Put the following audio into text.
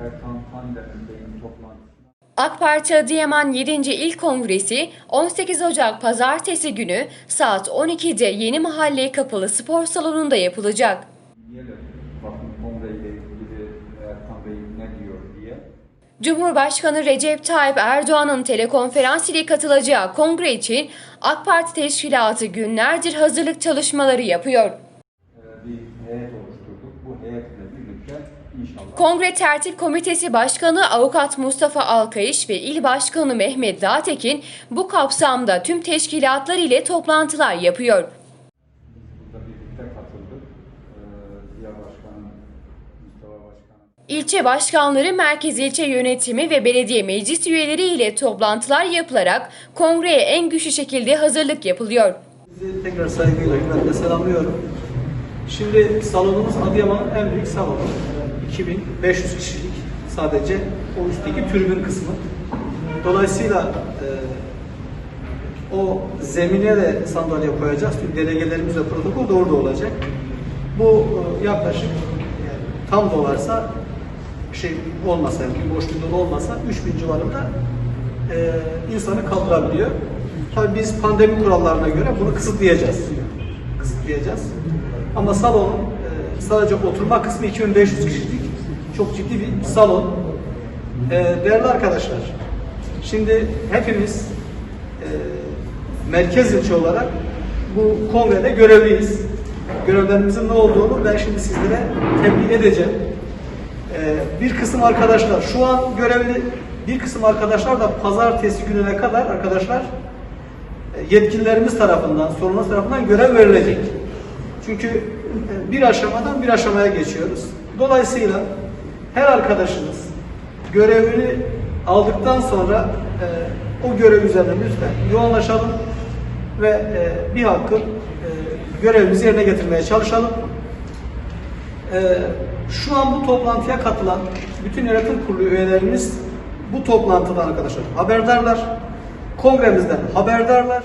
Erkan Tander'in beyin toplantısına AK Parti Adıyaman 7. İl Kongresi 18 Ocak Pazartesi günü saat 12'de Yeni Mahalle Kapalı Spor Salonu'nda yapılacak. dinleyelim. Bakın kongreyle ilgili Erkan Bey ne diyor diye. Cumhurbaşkanı Recep Tayyip Erdoğan'ın telekonferans ile katılacağı kongre için AK Parti teşkilatı günlerdir hazırlık çalışmaları yapıyor. Bu heyetle birlikte inşallah Kongre Tertip Komitesi Başkanı Avukat Mustafa Alkayış ve İl Başkanı Mehmet Dağtekin bu kapsamda tüm teşkilatlar ile toplantılar yapıyor. burada birlikte katıldık. Ee. İlçe başkanları, merkez ilçe yönetimi ve belediye meclis üyeleri ile toplantılar yapılarak kongreye en güçlü şekilde hazırlık yapılıyor. Sizi tekrar saygıyla, hürmetle selamlıyorum. Şimdi salonumuz Adıyaman'ın en büyük salonu. 2500 kişilik sadece o üstteki tribün kısmı. Dolayısıyla e, o zemine de sandalye koyacağız. Tüm delegelerimiz protokol da orada olacak. Bu e, yaklaşık yani tam dolarsa bir şey olmasa, bir boşluk dolu olmasa 3000 civarında e, insanı kaldırabiliyor. Tabii biz pandemi kurallarına göre bunu kısıtlayacağız. Kısıtlayacağız. Ama salonun e, sadece oturma kısmı 2500 kişilik. Çok ciddi bir salon. E, değerli arkadaşlar, şimdi hepimiz e, merkez ilçe olarak bu kongrede görevliyiz. Görevlerimizin ne olduğunu ben şimdi sizlere tebliğ edeceğim. Ee, bir kısım arkadaşlar şu an görevli, bir kısım arkadaşlar da pazartesi gününe kadar arkadaşlar e, yetkililerimiz tarafından, sorumlular tarafından görev verilecek. Çünkü e, bir aşamadan bir aşamaya geçiyoruz. Dolayısıyla her arkadaşımız görevini aldıktan sonra e, o görev üzerine lütfen yoğunlaşalım ve e, bir hakkın e, görevimizi yerine getirmeye çalışalım. Ee, şu an bu toplantıya katılan bütün yönetim kurulu üyelerimiz bu toplantıdan arkadaşlar haberdarlar. Kongremizden haberdarlar.